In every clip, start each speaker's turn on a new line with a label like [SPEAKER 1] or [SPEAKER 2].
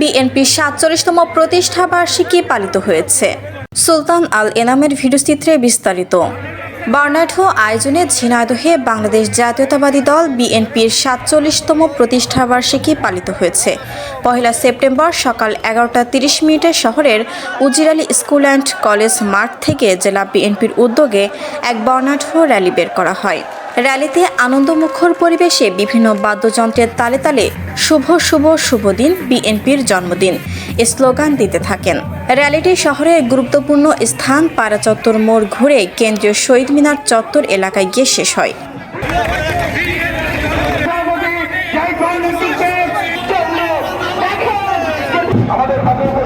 [SPEAKER 1] বিএনপির সাতচল্লিশতম প্রতিষ্ঠা বার্ষিকী পালিত হয়েছে। সুলতান আল এনামের ভিডিওচিত্রে বিস্তারিত। বার্নার্ডো আয়োজনে ঝিনাইদহে বাংলাদেশ জাতীয়তাবাদী দল বিএনপির সাতচল্লিশতম প্রতিষ্ঠা বার্ষিকী পালিত হয়েছে। পহেলা সেপ্টেম্বর সকাল এগারোটা তিরিশ মিনিটে শহরের উজিরালি স্কুল অ্যান্ড কলেজ মাঠ থেকে জেলা বিএনপির উদ্যোগে এক বর্ণাঢ্য র্যালি বের করা হয়। র্যালিতে আনন্দমুখর পরিবেশে বিভিন্ন বাদ্যযন্ত্রের তালে তালে শুভ শুভ শুভ দিন বিএনপির জন্মদিন স্লোগান দিতে থাকেন। র্যালিটি শহরের গুরুত্বপূর্ণ স্থান, পাড়া চত্বর মোড় ঘুরে কেন্দ্রীয় শহীদ মিনার চত্বর এলাকায় গিয়ে শেষ হয়।
[SPEAKER 2] আমরা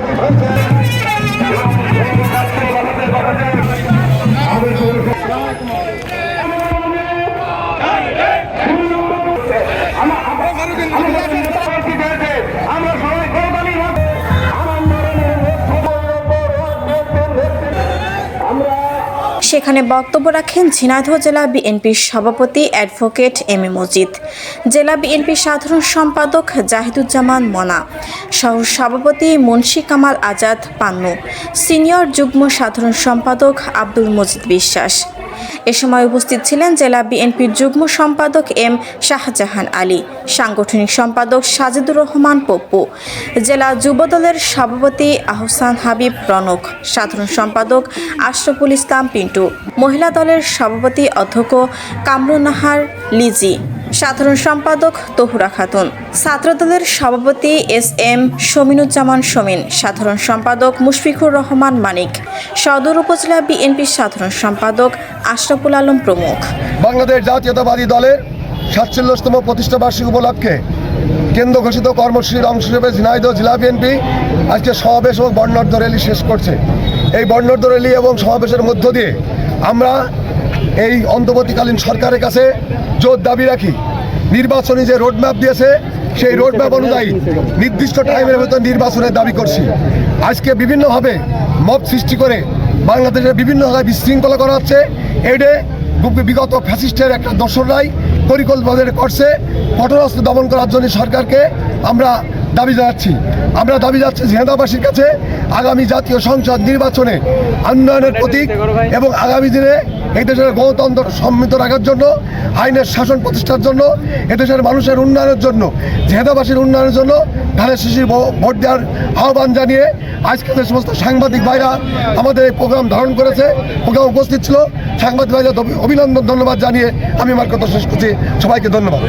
[SPEAKER 1] সেখানে বক্তব্য রাখেন ঝিনাইদহ জেলা বিএনপির সভাপতি অ্যাডভোকেট এম এ মজিদ। জেলা বিএনপির সাধারণ সম্পাদক জাহিদুজ্জামান মনা। সহ সভাপতি মুন্সি কামাল আজাদ পান্নু। সিনিয়র যুগ্ম সাধারণ সম্পাদক আব্দুল মজিদ বিশ্বাস। এ সময় উপস্থিত ছিলেন জেলা বিএনপির যুগ্ম সম্পাদক এম শাহজাহান আলী, সাংগঠনিক সম্পাদক সাজিদুর রহমান পপ্পু, জেলা যুবদলের সভাপতি আহসান হাবিব রনক, সাধারণ সম্পাদক আশরাফুল ইসলাম পিন্টু, মহিলা দলের সভাপতি অধ্যক্ষ কামরুন্নাহার লিজি সাধারণ সম্পাদক তহুরা খাতুন। ছাত্রদলের সভাপতি এস এম শমিনুজ্জামান শমিন সাধারণ সম্পাদক মুশফিকুর রহমান মানিক, সদর উপজেলা বিএনপির সাধারণ সম্পাদক আশরাফুল আলম প্রমুখ।
[SPEAKER 3] বাংলাদেশ জাতীয়তাবাদী দলের সাতচল্লিশতম প্রতিষ্ঠা বার্ষিকী উপলক্ষে কেন্দ্র ঘোষিত কর্মসূচির অংশ হিসেবে ঝিনাইদহ জেলা বিএনপি আজকে সমাবেশ এবং বর্ণাঢ্য র্যালি শেষ করছে। এই বর্ণাঢ্য র্যালি এবং সমাবেশের মধ্য দিয়ে আমরা এই অন্তর্বর্তীকালীন সরকারের কাছে জোর দাবি রাখি। নির্বাচনী যে রোডম্যাপ দিয়েছে সেই রোডম্যাপ অনুযায়ী নির্দিষ্ট টাইমের ভেতর নির্বাচনের দাবি করছি। আজকে বিভিন্নভাবে মব সৃষ্টি করে বাংলাদেশের বিভিন্ন জায়গায় বিশৃঙ্খলা করা হচ্ছে। এডে বিগত ফ্যাসিস্টের একটা দর্শনরাই পরিকল্পনা করছে কঠোরস্ত্র দমন করার জন্য সরকারকে আমরা দাবি জানাচ্ছি। আমরা দাবি যাচ্ছি ঝেঁদাবাসীর কাছে আগামী জাতীয় সংসদ নির্বাচনে উন্নয়নের প্রতীক এবং আগামী দিনে এই দেশের গণতন্ত্র সম্মিত রাখার জন্য, আইনের শাসন প্রতিষ্ঠার জন্য এদেশের মানুষের উন্নয়নের জন্য জেহেদাবাসীর উন্নয়নের জন্য ধানের শিশির ভোট দেওয়ার আহ্বান জানিয়ে আজকে সমস্ত সাংবাদিক ভাইরা আমাদের এই প্রোগ্রাম ধারণ করেছে, প্রোগ্রাম উপস্থিত ছিল সাংবাদিক অভিনন্দন, ধন্যবাদ জানিয়ে আমি আমার কথা শেষ করছি। সবাইকে ধন্যবাদ।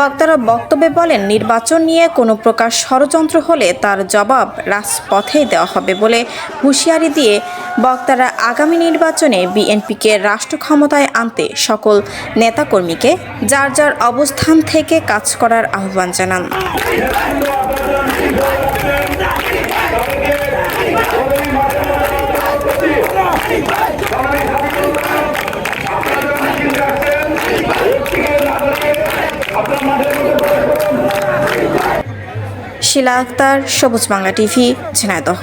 [SPEAKER 1] বক্তারা বক্তব্যে বলেন, নির্বাচন নিয়ে কোনো প্রকার ষড়যন্ত্র হলে তার জবাব রাজপথেই দেওয়া হবে বলে হুঁশিয়ারি দিয়ে বক্তারা আগামী নির্বাচনে বিএনপিকে রাষ্ট্র ক্ষমতায় আনতে সকল নেতাকর্মীকে যার যার অবস্থান থেকে কাজ করার আহ্বান জানান। শিলা আক্তার সবুজ বাংলা টিভি ঝিনাইদহ।